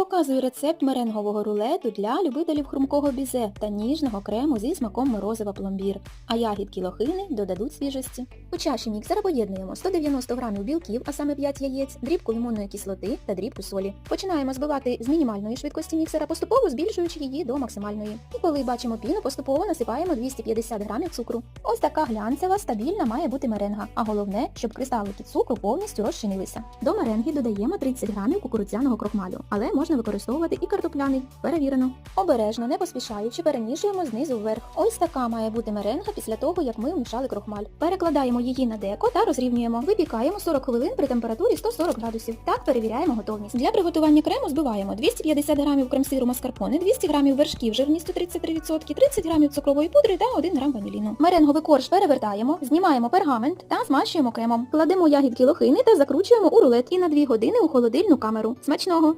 Показую рецепт меренгового рулету для любителів хрумкого бізе та ніжного крему зі смаком морозива пломбір, а ягідки лохини додадуть свіжості. У чаші міксера поєднуємо 190 г білків, а саме 5 яєць, дрібку лимонної кислоти та дрібку солі. Починаємо збивати з мінімальної швидкості міксера, поступово збільшуючи її до максимальної. І коли бачимо піну, поступово насипаємо 250 г цукру. Ось така глянцева, стабільна має бути меренга, а головне, щоб кристалики цукру повністю розчинилися. До меренги додаємо 30 г кукурудзяного крохмалю, але можна використовувати і картопляний, перевірено. Обережно, не поспішаючи, перемішуємо знизу вверх. Ось така має бути меренга після того, як ми вмішали крохмаль. Перекладаємо її на деко та розрівнюємо. Випікаємо 40 хвилин при температурі 140 градусів. Так перевіряємо готовність. Для приготування крему збиваємо 250 г крем-сиру маскарпоне, 200 г вершків жирністю 33%, 30 г цукрової пудри та 1 г ваніліну. Меренговий корж перевертаємо, знімаємо пергамент та змащуємо кремом. Кладемо ягідки лохини та закручуємо у рулет і на 2 години у холодильну камеру. Смачного!